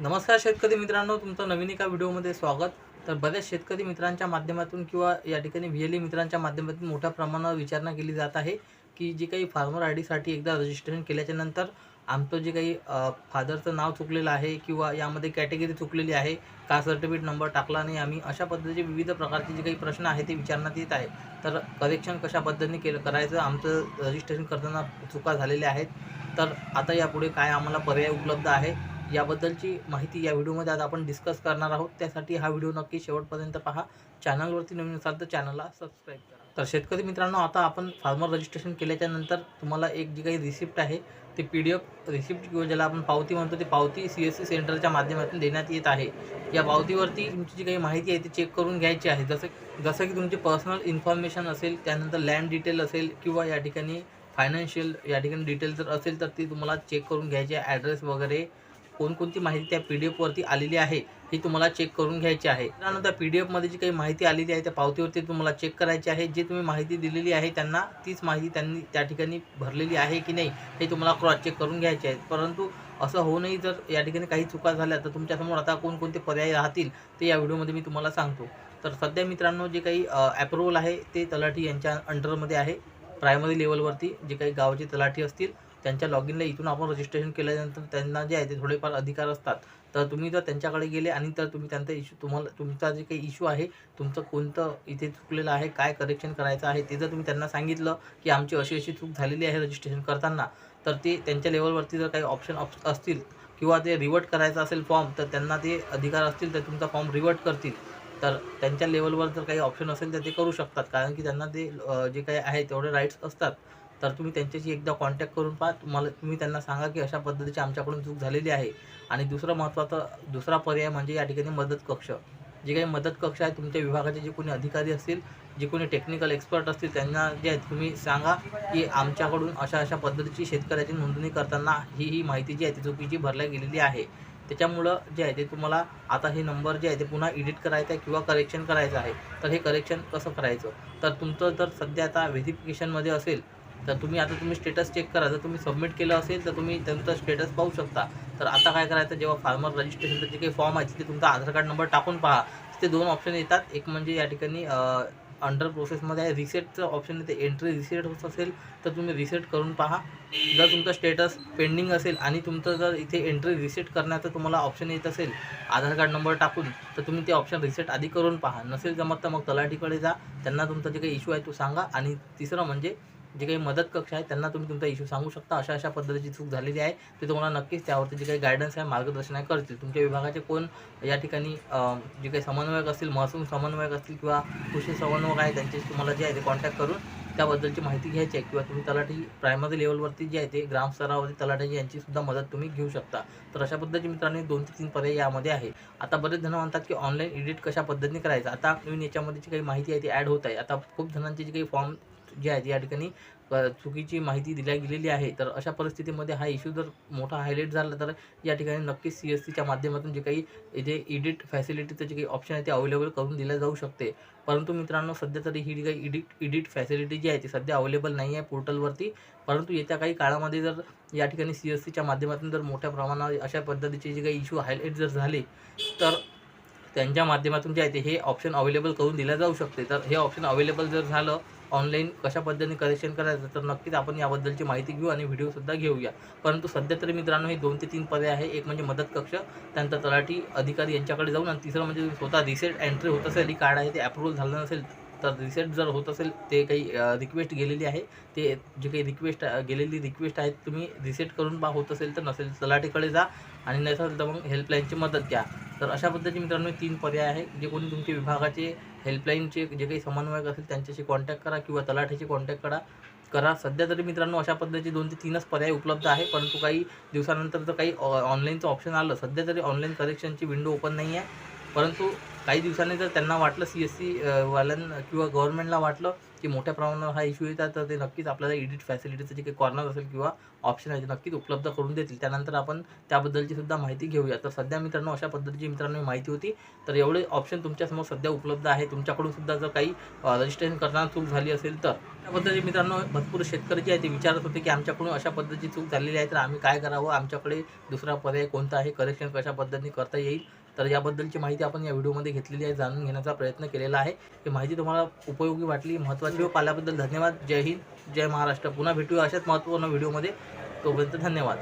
नमस्कार शेतकरी मित्रांनो तुमचं नवीन एका व्हिडिओमध्ये स्वागत. तर बऱ्याच शेतकरी मित्रांच्या माध्यमातून किंवा या ठिकाणी व्ही एल ई मित्रांच्या माध्यमातून मोठ्या प्रमाणावर विचारणा केली जात आहे की जी काही फार्मर आय डीसाठी एकदा रजिस्ट्रेशन केल्याच्यानंतर आमचं जे काही फादरचं नाव चुकलेलं आहे किंवा यामध्ये कॅटेगरी चुकलेली आहे का सर्टिफिकेट नंबर टाकला नाही आम्ही अशा पद्धतीचे विविध प्रकारचे जे काही प्रश्न आहे ते विचारण्यात येत आहे. तर करेक्शन कशा पद्धतीने केलं करायचं आमचं रजिस्ट्रेशन करताना चुका झालेल्या आहेत. तर आता यापुढे काय आम्हाला पर्याय उपलब्ध आहे याबद्दलची माहिती या व्हिडिओमध्ये आज आपण डिस्कस करणार आहोत. त्यासाठी हा व्हिडिओ नक्की शेवटपर्यंत पहा. चॅनलवरती नवीन असाल तर चॅनलला सबस्क्राईब करा. तर शेतकरी मित्रांनो आता आपण फार्मर रजिस्ट्रेशन केल्याच्यानंतर तुम्हाला एक जी काही रिसिप्ट आहे ते पी डी एफ रिसिप्ट किंवा ज्याला आपण पावती म्हणतो ती पावती सी एस सी सेंटरच्या माध्यमातून देण्यात येत आहे. या पावतीवरती तुमची जी काही माहिती आहे ती चेक करून घ्यायची आहे. जसं जसं की तुमची पर्सनल इन्फॉर्मेशन असेल त्यानंतर लँड डिटेल असेल किंवा या ठिकाणी फायनान्शियल या ठिकाणी डिटेल जर असेल तर ती तुम्हाला चेक करून घ्यायची आहे. ॲड्रेस वगैरे कोणकोणती माहिती त्या पी डी एफवरती आलेली आहे ही तुम्हाला चेक करून घ्यायची आहे. त्यानंतर पी डी एफमध्ये जी काही माहिती आलेली आहे त्या पावतीवरती तुम्हाला चेक करायची आहे. जे तुम्ही माहिती दिलेली आहे त्यांना तीच माहिती त्यांनी त्या ठिकाणी भरलेली आहे की नाही हे तुम्हाला क्रॉस चेक करून घ्यायचे आहे परंतु असं होऊनही जर या ठिकाणी काही चुका झाल्या तर तुमच्यासमोर आता कोणकोणते पर्याय राहतील ते या व्हिडिओमध्ये मी तुम्हाला सांगतो. तर सध्या मित्रांनो जे काही ॲप्रुव्हल आहे ते तलाठी यांच्या अंडरमध्ये आहे. प्रायमरी लेवलवरती जे काही गावाचे तलाठी असतील त्यांच्या लॉग इनला इथून आपण रजिस्ट्रेशन केल्यानंतर त्यांना जे आहे ते थोडेफार अधिकार असतात. तर तुम्ही जर त्यांच्याकडे गेले आणि तर तुम्ही त्यांचा इश्यू तुम्हाला तुमचा जे काही इश्यू आहे तुमचं कोणतं इथे चुकलेलं आहे काय करेक्शन करायचं आहे ते जर तुम्ही त्यांना सांगितलं की आमची अशी अशी चूक झालेली आहे रजिस्ट्रेशन करताना तर ते त्यांच्या लेवलवरती जर काही ऑप्शन असतील किंवा ते रिवर्ट करायचं असेल फॉर्म तर त्यांना ते अधिकार असतील तर तुमचा फॉर्म रिवर्ट करतील. तर त्यांच्या लेवलवर जर काही ऑप्शन असेल तर ते करू शकतात. कारण की त्यांना ते जे काही आहे तेवढे राईट्स असतात. तर तुम्ही त्यांच्याशी एकदा कॉन्टॅक्ट करून पहा. तुम्हाला तुम्ही त्यांना सांगा की अशा पद्धतीची आमच्याकडून चूक झालेली आहे. आणि दुसरं महत्त्वाचं दुसरा पर्याय म्हणजे या ठिकाणी मदत कक्ष. जे काही मदत कक्ष आहे तुमच्या विभागाचे जे कोणी अधिकारी असतील जे कोणी टेक्निकल एक्सपर्ट असतील त्यांना जे आहेत तुम्ही सांगा की आमच्याकडून अशा अशा पद्धतीची शेतकऱ्याची नोंदणी करताना ही ही माहिती जी आहे ती चुकीची भरल्या गेलेली आहे. त्याच्यामुळं जे आहे ते तुम्हाला आता हे नंबर जे आहे ते पुन्हा एडिट करायचं आहे किंवा करेक्शन करायचं आहे. तर हे करेक्शन कसं करायचं? तर तुमचं जर सध्या आता व्हेरिफिकेशनमध्ये असेल तर तुम्ही आता तुम्ही स्टेटस चेक करा. जर तुम्ही सबमिट केलं असेल तर तुम्ही त्यांचा स्टेटस पाहू शकता. तर आता काय करायचं जेव्हा फार्मर रजिस्ट्रेशनचं जे काही फॉर्म आहे तिथे तुमचा आधार कार्ड नंबर टाकून पहा. तिथे दोन ऑप्शन येतात. एक म्हणजे या ठिकाणी अंडर प्रोसेसमध्ये आहे. रिसेटचं ऑप्शन येते. एंट्री रिसेट होत असेल तर तुम्ही रिसेट करून पहा. जर तुमचं स्टेटस पेंडिंग असेल आणि तुमचं जर इथे एंट्री रिसेट करण्याचं तुम्हाला ऑप्शन येत असेल आधार कार्ड नंबर टाकून तर तुम्ही ते ऑप्शन रिसेट आधी करून पहा. नसेल जमत तर मग तलाठीकडे जा. त्यांना तुमचा जे काही इश्यू आहे तो सांगा. आणि तिसरं म्हणजे जे काही मदत कक्ष आहे त्यांना तुम्ही तुमचा इश्यू सांगू शकता. अशा अशा पद्धतीची चूक झालेली आहे. ते तुम्हाला नक्कीच त्यावरती जे काही गायडन्स आहे मार्गदर्शन आहे करतील. तुमच्या विभागाचे कोण या ठिकाणी जे काही समन्वयक असतील महसूल समन्वयक असतील किंवा कृषी समन्वयक आहे त्यांच्याशी तुम्हाला जे आहे ते कॉन्टॅक्ट करून त्याबद्दलची माहिती घ्यायची आहे. किंवा तुम्ही तलाठी प्रायमरी लेवलवरती जे आहे ते ग्रामस्तरावरती तलाठी यांची सुद्धा मदत तुम्ही घेऊ शकता. तर अशा पद्धतीची मित्रांनो दोन ते तीन पर्याय यामध्ये आहे. आता बरेच जण म्हणतात की ऑनलाईन एडिट कशा पद्धतीने करायचं? आता नवीन याच्यामध्ये जी काही माहिती आहे ती ॲड होत आहे. आता खूप जणांचे जे काही फॉर्म जे आहेत या ठिकाणी चुकीची माहिती दिल्या गेलेली आहे. तर अशा परिस्थितीमध्ये हा इश्यू जर मोठा हायलाईट झाला तर या ठिकाणी नक्कीच सी एस सीच्या माध्यमातून जे काही इथे इडिट फॅसिलिटीचं जे काही ऑप्शन आहे ते अवेलेबल करून दिल्या जाऊ शकते. परंतु मित्रांनो सध्या तरी ही जी काही इडिट इडिट फॅसिलिटी जी आहे ती सध्या अवेलेबल नाही आहे पोर्टलवरती परंतु येत्या काही काळामध्ये जर या ठिकाणी सी एस सीच्या माध्यमातून जर मोठ्या प्रमाणावर अशा पद्धतीचे जे काही इश्यू हायलाईट जर झाले तर त्यांच्या माध्यमातून जे आहे ते हे ऑप्शन अवेलेबल करून दिलं जाऊ शकते. तर हे ऑप्शन अवेलेबल जर झालं ऑनलाईन कशा पद्धतीने करेक्शन करायचं तर नक्कीच आपण याबद्दलची माहिती घेऊ आणि व्हिडिओसुद्धा घेऊया. परंतु सध्या तरी मित्रांनो हे दोन ते तीन पर्याय आहे. एक म्हणजे मदत कक्ष त्यानंतर तलाठी अधिकारी यांच्याकडे जाऊन आणि तिसरं म्हणजे स्वतः रिसेट एंट्री होत असेल ही कार्ड आहे ते अप्रुव्हल झालं नसेल तर रिसेट जर होत असेल ते काही रिक्वेस्ट गेलेली आहे. ते जे काही रिक्वेस्ट गेलेली रिक्वेस्ट आहेत तुम्ही रिसेट करून पहा. होत असेल तर नसेल तलाठीकडे जा आणि नसेल तर मग हेल्पलाईनची मदत घ्या. तर अशा पद्धतीचे मित्रांनो तीन पर्याय आहे जे कोणी तुमच्या विभागाचे हेल्पलाईनचे जे काही समन्वयक असेल त्यांच्याशी कॉन्टॅक्ट करा किंवा तलाठीशी कॉन्टॅक्ट करा. करा. सध्या तरी मित्रांनो अशा पद्धतीचे दोन ते तीनच पर्याय उपलब्ध आहे. परंतु काही दिवसानंतर तर काही ऑनलाईनचं ऑप्शन आलं. सध्या तरी ऑनलाईन करेक्शनची विंडो ओपन नाही आहे परंतु काही दिवसांनी जर त्यांना वाटलं सी एस सी वाल्यांना किंवा गव्हर्नमेंटला वाटलं की मोठ्या प्रमाणावर हा इश्यू येतात तर ते नक्कीच आपल्याला एडिट फॅसिलिटीचं जे काही कॉर्नर असेल किंवा ऑप्शन आहे ते नक्कीच उपलब्ध करून देतील. त्यानंतर आपण त्याबद्दलची सुद्धा माहिती घेऊया. तर सध्या मित्रांनो अशा पद्धतीची मित्रांनो माहिती होती. तर एवढे ऑप्शन तुमच्यासमोर सध्या उपलब्ध आहे तुमच्याकडून सुद्धा जर काही रजिस्ट्रेशन करताना चूक झाली असेल तर. त्याबद्दल मित्रांनो भरपूर शेतकरी जे आहे ते विचारत होते की आमच्याकडून अशा पद्धतीची चूक झालेली आहे तर आम्ही काय करावं? आमच्याकडे दुसरा पर्याय कोणता आहे? करेक्शन कशा पद्धतीने करता येईल? तर याबद्दलची माहिती आपण या व्हिडिओमध्ये घेतलेली आहे जाणून घेण्याचा प्रयत्न केलेला आहे. ही माहिती तुम्हाला उपयोगी वाटली महत्त्वाची व्हिडिओ पाहिल्याबद्दल धन्यवाद. जय हिंद जय महाराष्ट्र. पुन्हा भेटूया अशाच महत्त्वपूर्ण व्हिडिओमध्ये. तोपर्यंत धन्यवाद.